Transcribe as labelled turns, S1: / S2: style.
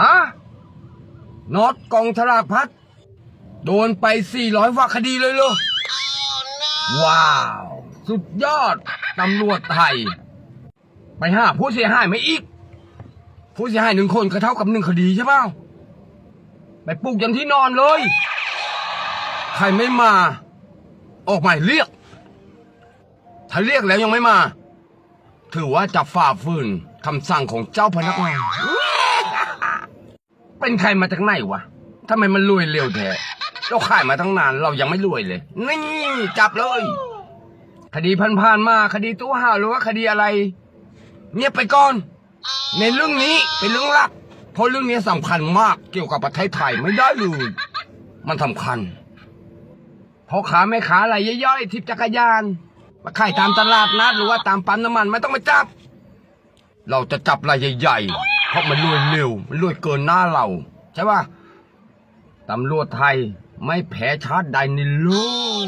S1: ฮะน็อตกองธราพัฒน์โดนไป 400ว่าคดีเลยเหรอว้าว สุดยอด ตำรวจไทย ไปหาผู้เสียหายไหมาอีก ผู้เสียหายหนึ่งคนก็เท่ากับหนึ่งคดีใช่เปล่าไปปลุกยันที่นอนเลย ใครไม่มา ออกหมายเรียก ถ้าเรียกแล้วยังไม่มา ถือว่าจะฝ่าฝืนคำสั่งของเจ้าพนักงาน เป็นใครมาจากไหนวะทำไมมันรวยเร็วแท้เราขายมาตั้งนานเรายังไม่รวยเลย นี่จับเลย คดีผ่านๆมาคดีตู้ห่าวหรือว่าคดีอะไร เงียบไปก่อน ในเรื่องนี้เป็นเรื่องลับเพราะเรื่องนี้สำคัญมากเกี่ยวกับประเทศไทยไม่ได้เลยมันสำคัญพอขาแม่ขาอะไรย่อยๆทิพจักรยานมาขายตามตลาดนัดหรือว่าตามปั๊มน้ำมันไม่ต้องมาจับ เราจะจับรายใหญ่ๆ ราะมันรวยเร็วมันรวยเกินหน้าเราใช่ป่ะตำรวจไทยไม่แพ้ชาติใดในโลก